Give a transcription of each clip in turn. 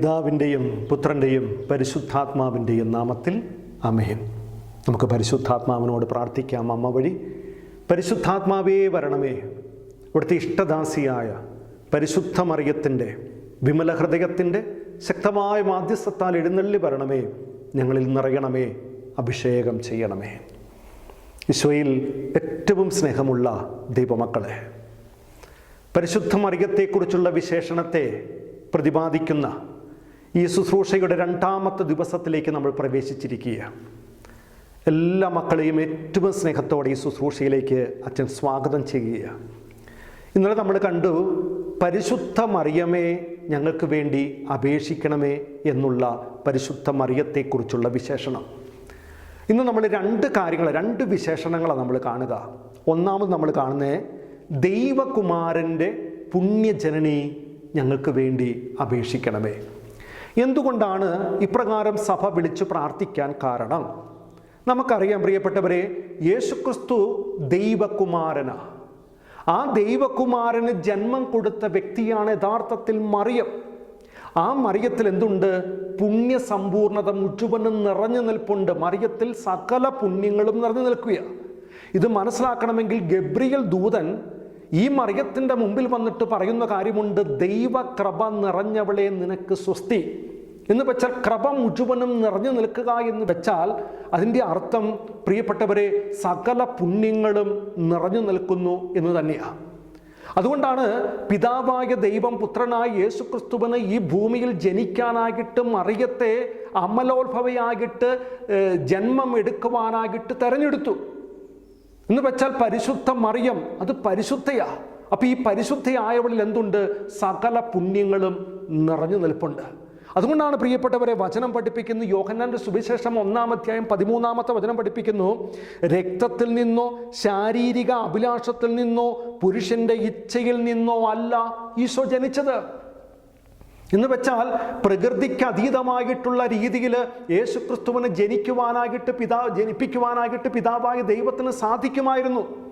പിതാവിന്റെയും പുത്രന്റെയും പരിശുദ്ധാത്മാവിന്റെയും നാമത്തിൽ അമേൻ നമുക്ക് പരിശുദ്ധാത്മാവിനോട് പ്രാർത്ഥിക്കാം. അമ്മ വഴി പരിശുദ്ധാത്മാവേ വരണമേ. ഇവിടുത്തെ ഇഷ്ടദാസിയായ പരിശുദ്ധ മറിയത്തിന്റെ വിമല ഹൃദയത്തിന്റെ ശക്തമായ മാധ്യസ്ഥത്താൽ എഴുന്നള്ളി വരണമേ. ഞങ്ങളിൽ നിറയണമേ. അഭിഷേകം ചെയ്യണമേ. ഈശോയിൽ ഏറ്റവും സ്നേഹമുള്ള ദൈവമക്കളെ പരിശുദ്ധമറിയത്തെക്കുറിച്ചുള്ള വിശേഷണത്തെ പ്രതിപാദിക്കുന്ന ഈ ശുശ്രൂഷയുടെ രണ്ടാമത്തെ ദിവസത്തിലേക്ക് നമ്മൾ പ്രവേശിച്ചിരിക്കുകയാണ്. എല്ലാ മക്കളെയും ഏറ്റവും സ്നേഹത്തോടെ ഈ ശുശ്രൂഷയിലേക്ക് അച്ഛൻ സ്വാഗതം ചെയ്യുകയാണ്. ഇന്നലെ നമ്മൾ കണ്ടു പരിശുദ്ധ മറിയമേ ഞങ്ങൾക്ക് വേണ്ടി അപേക്ഷിക്കണമേ എന്നുള്ള പരിശുദ്ധ മറിയത്തെക്കുറിച്ചുള്ള വിശേഷണം. ഇന്ന് നമ്മൾ രണ്ട് കാര്യങ്ങൾ രണ്ട് വിശേഷണങ്ങളാണ് നമ്മൾ കാണുക. ഒന്നാമത് നമ്മൾ കാണുന്നത് ദൈവകുമാരന്റെ പുണ്യജനനി ഞങ്ങൾക്ക് വേണ്ടി അപേക്ഷിക്കണമേ. എന്തുകൊണ്ടാണ് ഇപ്രകാരം സഭ വിളിച്ചു പ്രാർത്ഥിക്കാൻ കാരണം? നമുക്കറിയാം പ്രിയപ്പെട്ടവരെ യേശുക്രിസ്തു ദൈവകുമാരന. ആ ദൈവകുമാരന് ജന്മം കൊടുത്ത വ്യക്തിയാണ് യഥാർത്ഥത്തിൽ മറിയം. ആ മറിയത്തിൽ എന്തുണ്ട്? പുണ്യസമ്പൂർണത മുഴുവനും നിറഞ്ഞു നിൽപ്പുണ്ട്. മറിയത്തിൽ സകല പുണ്യങ്ങളും നിറഞ്ഞു നിൽക്കുക ഇത് മനസ്സിലാക്കണമെങ്കിൽ ഗബ്രിയൽ ദൂതൻ ഈ മറിയത്തിന്റെ മുമ്പിൽ വന്നിട്ട് പറയുന്ന കാര്യമുണ്ട് ദൈവകൃപ നിറഞ്ഞവളെ നിനക്ക് സ്വസ്തി. എന്ന് വെച്ചാൽ കൃപ മുഴുവനും നിറഞ്ഞു നിൽക്കുക എന്ന് വെച്ചാൽ അതിന്റെ അർത്ഥം പ്രിയപ്പെട്ടവരെ സകല പുണ്യങ്ങളും നിറഞ്ഞു നിൽക്കുന്നു എന്ന് തന്നെയാണ് അതുകൊണ്ടാണ് പിതാവായ ദൈവം പുത്രനായ യേശുക്രിസ്തുവിന് ഈ ഭൂമിയിൽ ജനിക്കാനായിട്ട് മറിയത്തെ അമലോത്ഭവയായിട്ട് ജന്മം എടുക്കുവാനായിട്ട് തെരഞ്ഞെടുത്തു. എന്ന് വെച്ചാൽ പരിശുദ്ധ മറിയം അത് പരിശുദ്ധയാ. അപ്പൊ ഈ പരിശുദ്ധയായവളിൽ എന്തുണ്ട്? സകല പുണ്യങ്ങളും നിറഞ്ഞു നിൽപ്പുണ്ട്. അതുകൊണ്ടാണ് പ്രിയപ്പെട്ടവരെ വചനം പഠിപ്പിക്കുന്നു. യോഹന്നാന്റെ സുവിശേഷം ഒന്നാം അധ്യായം പതിമൂന്നാമത്തെ വചനം പഠിപ്പിക്കുന്നു. രക്തത്തിൽ നിന്നോ ശാരീരിക അഭിലാഷത്തിൽ നിന്നോ പുരുഷന്റെ ഇച്ഛയിൽ നിന്നോ അല്ല ഈശോ ജനിച്ചത്. എന്ന് വെച്ചാൽ പ്രകൃതിക്ക് അതീതമായിട്ടുള്ള രീതിയിൽ യേശുക്രിസ്തുവിന് ജനിക്കുവാനായിട്ട് പിതാവ് ജനിപ്പിക്കുവാനായിട്ട് പിതാവായ ദൈവത്തിന് സാധിക്കുമായിരുന്നു.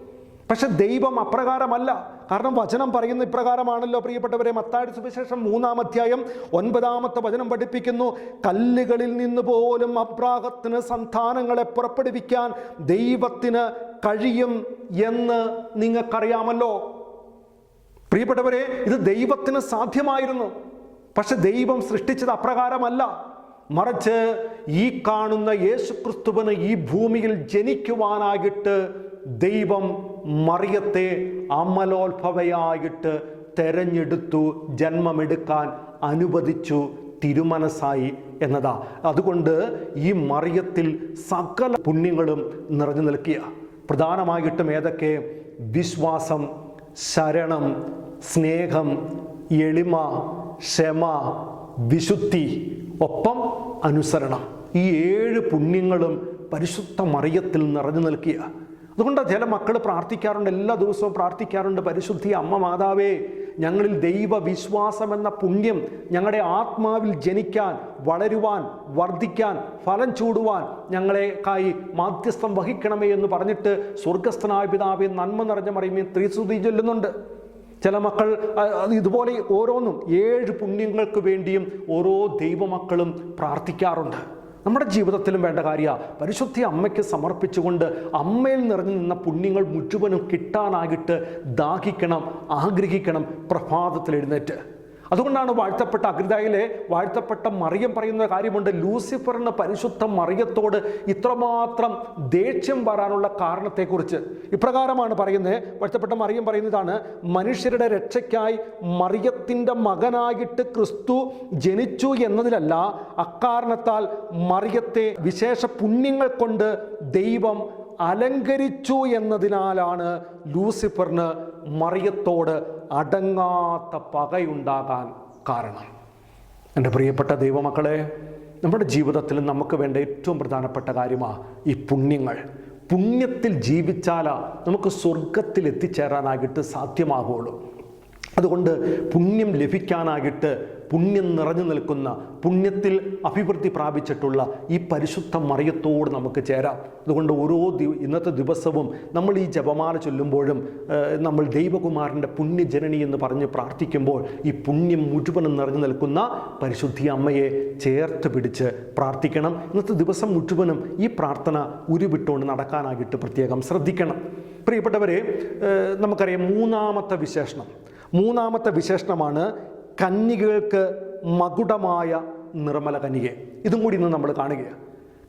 പക്ഷെ ദൈവം അപ്രകാരമല്ല. കാരണം വചനം പറയുന്ന ഇപ്രകാരമാണല്ലോ പ്രിയപ്പെട്ടവരെ. മത്താടി സുവിശേഷം മൂന്നാം അധ്യായം ഒൻപതാമത്തെ വചനം പഠിപ്പിക്കുന്നു. കല്ലുകളിൽ നിന്ന് പോലും അബ്രാഹത്തിന് സന്താനങ്ങളെ പുറപ്പെടുവിക്കാൻ ദൈവത്തിന് കഴിയും എന്ന് നിങ്ങൾക്കറിയാമല്ലോ. പ്രിയപ്പെട്ടവരെ ഇത് ദൈവത്തിന് സാധ്യമായിരുന്നു. പക്ഷെ ദൈവം സൃഷ്ടിച്ചത് അപ്രകാരമല്ല. മറിച്ച് ഈ കാണുന്ന യേശുക്രിസ്തുവിന് ഈ ഭൂമിയിൽ ജനിക്കുവാനായിട്ട് ദൈവം മറിയത്തെ അമലോത്ഭവയായിട്ട് തെരഞ്ഞെടുത്തു ജന്മമെടുക്കാൻ അനുവദിച്ചു തിരുമനസായി എന്നതാ. അതുകൊണ്ട് ഈ മറിയത്തിൽ സകല പുണ്യങ്ങളും നിറഞ്ഞു നിൽക്കുക. പ്രധാനമായിട്ടും ഏതൊക്കെ? വിശ്വാസം ശരണം സ്നേഹം എളിമ ക്ഷമ വിശുദ്ധി ഒപ്പം അനുസരണം. ഈ ഏഴ് പുണ്യങ്ങളും പരിശുദ്ധ മറിയത്തിൽ നിറഞ്ഞു നിൽക്കുക. അതുകൊണ്ട് ചില മക്കൾ പ്രാർത്ഥിക്കാറുണ്ട് എല്ലാ ദിവസവും പ്രാർത്ഥിക്കാറുണ്ട് പരിശുദ്ധി അമ്മ മാതാവേ ഞങ്ങളിൽ ദൈവവിശ്വാസം എന്ന പുണ്യം ഞങ്ങളുടെ ആത്മാവിൽ ജനിക്കാൻ വളരുവാൻ വർദ്ധിക്കാൻ ഫലം ചൂടുവാൻ ഞങ്ങളെക്കായി മാധ്യസ്ഥം വഹിക്കണമേ എന്ന് പറഞ്ഞിട്ട് സ്വർഗസ്ഥനായ പിതാവെ നന്മ നിറഞ്ഞ മറിയുമേ ത്രീസുതി ചൊല്ലുന്നുണ്ട്. ചില മക്കൾ ഇതുപോലെ ഓരോന്നും ഏഴ് പുണ്യങ്ങൾക്ക് വേണ്ടിയും ഓരോ ദൈവമക്കളും പ്രാർത്ഥിക്കാറുണ്ട്. നമ്മുടെ ജീവിതത്തിലും വേണ്ട കാര്യ പരിശുദ്ധി അമ്മയ്ക്ക് സമർപ്പിച്ചുകൊണ്ട് അമ്മയിൽ നിറഞ്ഞു നിന്ന പുണ്യങ്ങൾ മുഴുവനും കിട്ടാനായിട്ട് ദാഹിക്കണം ആഗ്രഹിക്കണം പ്രഭാതത്തിൽ എഴുന്നേറ്റ്. അതുകൊണ്ടാണ് വാഴ്ത്തപ്പെട്ട അഗ്രതയിലെ വാഴ്ത്തപ്പെട്ട മറിയം പറയുന്ന കാര്യമുണ്ട്. ലൂസിഫറിന് പരിശുദ്ധ മറിയത്തോട് ഇത്രമാത്രം ദേഷ്യം വരാനുള്ള കാരണത്തെക്കുറിച്ച്. ഇപ്രകാരമാണ് പറയുന്നത്. വാഴ്ത്തപ്പെട്ട മറിയം പറയുന്നതാണ് മനുഷ്യരുടെ രക്ഷയ്ക്കായി മറിയത്തിന്റെ മകനായിട്ട് ക്രിസ്തു ജനിച്ചു എന്നതിലല്ല അക്കാരണത്താൽ മറിയത്തെ വിശേഷ പുണ്യങ്ങൾ കൊണ്ട് ദൈവം അലങ്കരിച്ചു എന്നതിനാലാണ് ലൂസിഫറിന് മറിയത്തോട് അടങ്ങാത്ത പകയുണ്ടാകാൻ കാരണം. എന്റെ പ്രിയപ്പെട്ട ദൈവമക്കളെ നമ്മുടെ ജീവിതത്തിൽ നമുക്ക് വേണ്ട ഏറ്റവും പ്രധാനപ്പെട്ട കാര്യമാണ് ഈ പുണ്യങ്ങൾ. പുണ്യത്തിൽ ജീവിച്ചാലാ നമുക്ക് സ്വർഗത്തിൽ എത്തിച്ചേരാനായിട്ട് സാധ്യമാകുള്ളൂ അതുകൊണ്ട് പുണ്യം ലഭിക്കാനായിട്ട് പുണ്യം നിറഞ്ഞു നിൽക്കുന്ന പുണ്യത്തിൽ അഭിവൃദ്ധി പ്രാപിച്ചിട്ടുള്ള ഈ പരിശുദ്ധ മറിയത്തോട് നമുക്ക് ചേരാം. അതുകൊണ്ട് ഓരോ ഇന്നത്തെ ദിവസവും നമ്മൾ ഈ ജപമാല ചൊല്ലുമ്പോഴും നമ്മൾ ദൈവകുമാരന്റെ പുണ്യജനനി എന്ന് പറഞ്ഞ് പ്രാർത്ഥിക്കുമ്പോൾ ഈ പുണ്യം മുഴുവനും നിറഞ്ഞു നിൽക്കുന്ന പരിശുദ്ധി അമ്മയെ ചേർത്ത് പിടിച്ച് പ്രാർത്ഥിക്കണം. ഇന്നത്തെ ദിവസം മുഴുവനും ഈ പ്രാർത്ഥന ഉരുവിട്ടുകൊണ്ട് നടക്കാനായിട്ട് പ്രത്യേകം ശ്രദ്ധിക്കണം. പ്രിയപ്പെട്ടവരെ നമുക്കറിയാം മൂന്നാമത്തെ വിശേഷണം. മൂന്നാമത്തെ വിശേഷണമാണ് കന്യകൾക്ക് മകുടമായ നിർമ്മല കന്യകെ ഇതും കൂടി ഇന്ന് നമ്മൾ കാണുകയാണ്.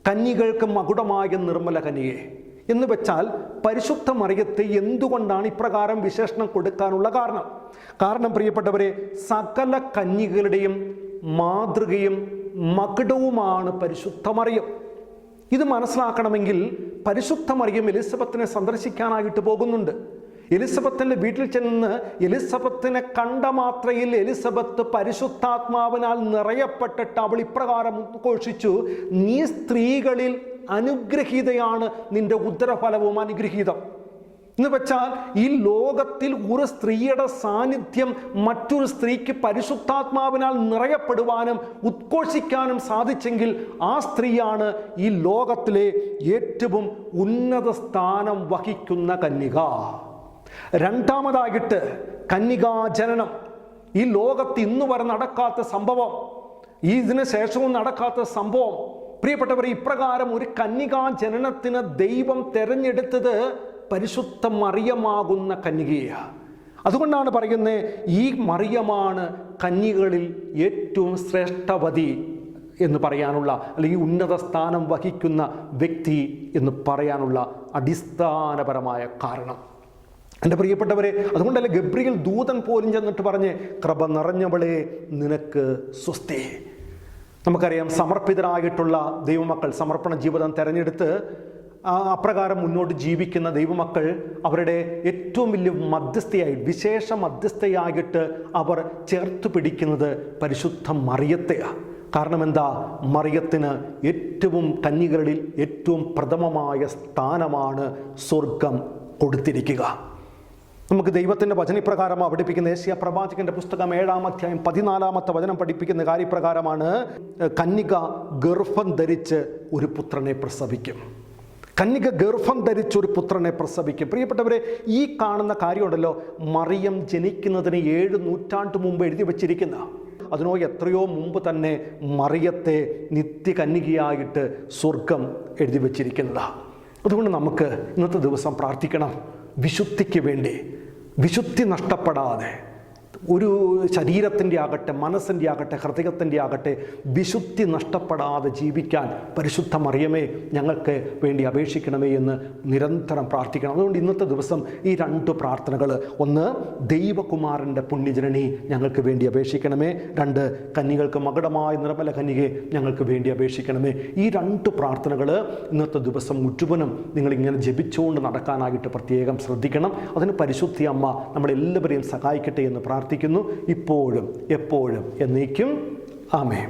കന്യകൾക്ക് മകുടമായ നിർമ്മല കന്യകെ എന്ന് വെച്ചാൽ പരിശുദ്ധ മറിയത്തെ എന്തുകൊണ്ടാണ് ഇപ്രകാരം വിശേഷണം കൊടുക്കാനുള്ള കാരണം? കാരണം പ്രിയപ്പെട്ടവരെ സകല കന്യകളുടെയും മാതൃകയും മകുടവുമാണ് പരിശുദ്ധ മറിയം. ഇത് മനസ്സിലാക്കണമെങ്കിൽ പരിശുദ്ധ മറിയം എലിസബത്തിനെ സന്ദർശിക്കാനായിട്ട് പോകുന്നുണ്ട്. എലിസബത്തിന്റെ വീട്ടിൽ ചെന്ന് എലിസബത്തിനെ കണ്ട മാത്രയിൽ എലിസബത്ത് പരിശുദ്ധാത്മാവിനാൽ നിറയപ്പെട്ടിട്ട് അവൾ ഇപ്രകാരം ഘോഷിച്ചു നീ സ്ത്രീകളിൽ അനുഗ്രഹീതയാണ് നിന്റെ ഉദരഫലവും അനുഗ്രഹീതം. എന്ന് വെച്ചാൽ ഈ ലോകത്തിൽ ഒരു സ്ത്രീയുടെ സാന്നിധ്യം മറ്റൊരു സ്ത്രീക്ക് പരിശുദ്ധാത്മാവിനാൽ നിറയപ്പെടുവാനും ഉദ്ഘോഷിക്കാനും സാധിച്ചെങ്കിൽ ആ സ്ത്രീയാണ് ഈ ലോകത്തിലെ ഏറ്റവും ഉന്നത സ്ഥാനം വഹിക്കുന്ന കന്യക. രണ്ടാമതായിട്ട് കന്യകാചരണം ഈ ലോകത്ത് ഇന്ന് വരെ നടക്കാത്ത സംഭവം ഈ ഇതിന് ശേഷവും നടക്കാത്ത സംഭവം. പ്രിയപ്പെട്ടവർ ഇപ്രകാരം ഒരു കന്യകാ ജനനത്തിന് ദൈവം തെരഞ്ഞെടുത്തത് പരിശുദ്ധ മറിയമാകുന്ന കന്യകയാണ്. അതുകൊണ്ടാണ് പറയുന്നത് ഈ മറിയമാണ് കന്യകളിൽ ഏറ്റവും ശ്രേഷ്ഠവതി എന്ന് പറയാനുള്ള അല്ലെങ്കിൽ ഉന്നത സ്ഥാനം വഹിക്കുന്ന വ്യക്തി എന്ന് പറയാനുള്ള അടിസ്ഥാനപരമായ കാരണം. എന്റെ പ്രിയപ്പെട്ടവരെ അതുകൊണ്ടല്ലേ ഗബ്രിയിൽ ദൂതൻ പോലും ചെന്നിട്ട് പറഞ്ഞ് കൃപ നിറഞ്ഞവളെ നിനക്ക് സ്വസ്തി. നമുക്കറിയാം സമർപ്പിതരായിട്ടുള്ള ദൈവമക്കൾ സമർപ്പണ ജീവിതം തിരഞ്ഞെടുത്ത് അപ്രകാരം മുന്നോട്ട് ജീവിക്കുന്ന ദൈവമക്കൾ അവരുടെ ഏറ്റവും വലിയ മധ്യസ്ഥയായി വിശേഷ മധ്യസ്ഥയായിട്ട് അവർ ചേർത്ത് പിടിക്കുന്നത് പരിശുദ്ധ മറിയത്തെയാണ് കാരണം എന്താ? മറിയത്തിന് ഏറ്റവും കന്യകളിൽ ഏറ്റവും പ്രഥമമായ സ്ഥാനമാണ് സ്വർഗം കൊടുത്തിരിക്കുക. നമുക്ക് ദൈവത്തിന്റെ വചനപ്രകാരം പഠിപ്പിക്കുന്ന ഏഷ്യ പ്രവാചകന്റെ പുസ്തകം ഏഴാം അധ്യായം പതിനാലാമത്തെ വചനം പഠിപ്പിക്കുന്ന കാര്യപ്രകാരമാണ് കന്യക ഗർഭം ധരിച്ച് ഒരു പുത്രനെ പ്രസവിക്കും. കന്യക ഗർഭം ധരിച്ച് ഒരു പുത്രനെ പ്രസവിക്കും. പ്രിയപ്പെട്ടവരെ ഈ കാണുന്ന കാര്യമുണ്ടല്ലോ മറിയം ജനിക്കുന്നതിന് ഏഴ് നൂറ്റാണ്ട് മുമ്പ് എഴുതി വച്ചിരിക്കുന്ന അതിനോ എത്രയോ മുമ്പ് തന്നെ മറിയത്തെ നിത്യകന്യകയായിട്ട് സ്വർഗം എഴുതി വച്ചിരിക്കുന്നതാണ് അതുകൊണ്ട് നമുക്ക് ഇന്നത്തെ ദിവസം പ്രാർത്ഥിക്കണം. വിശുദ്ധിക്ക് വേണ്ടി വിശുദ്ധി നഷ്ടപ്പെടാതെ ഒരു ശരീരത്തിന്റെ ആകട്ടെ മനസ്സിന്റെ ആകട്ടെ ഹൃദയത്തിന്റെ ആകട്ടെ വിശുദ്ധി നഷ്ടപ്പെടാതെ ജീവിക്കാൻ പരിശുദ്ധ മറിയമേ ഞങ്ങൾക്ക് വേണ്ടി അപേക്ഷിക്കണമേ എന്ന് നിരന്തരം പ്രാർത്ഥിക്കണം. അതുകൊണ്ട് ഇന്നത്തെ ദിവസം ഈ രണ്ട് പ്രാർത്ഥനകൾ ഒന്ന് ദൈവകുമാരന്റെ പുണ്യജനനി ഞങ്ങൾക്ക് വേണ്ടി അപേക്ഷിക്കണമേ. രണ്ട് കന്നികൾക്ക് മകടമായ നിർമ്മല കന്യകെ ഞങ്ങൾക്ക് വേണ്ടി അപേക്ഷിക്കണമേ. ഈ രണ്ട് പ്രാർത്ഥനകൾ ഇന്നത്തെ ദിവസം മുഴുവനും നിങ്ങളിങ്ങനെ ജപിച്ചുകൊണ്ട് നടക്കാനായിട്ട് പ്രത്യേകം ശ്രദ്ധിക്കണം. അതിന് പരിശുദ്ധി അമ്മ നമ്മളെല്ലാവരെയും സഹായിക്കട്ടെ എന്ന് പ്രാർത്ഥിക്കുന്നു ഇപ്പോഴും എപ്പോഴും എന്നേക്കും. ആമേ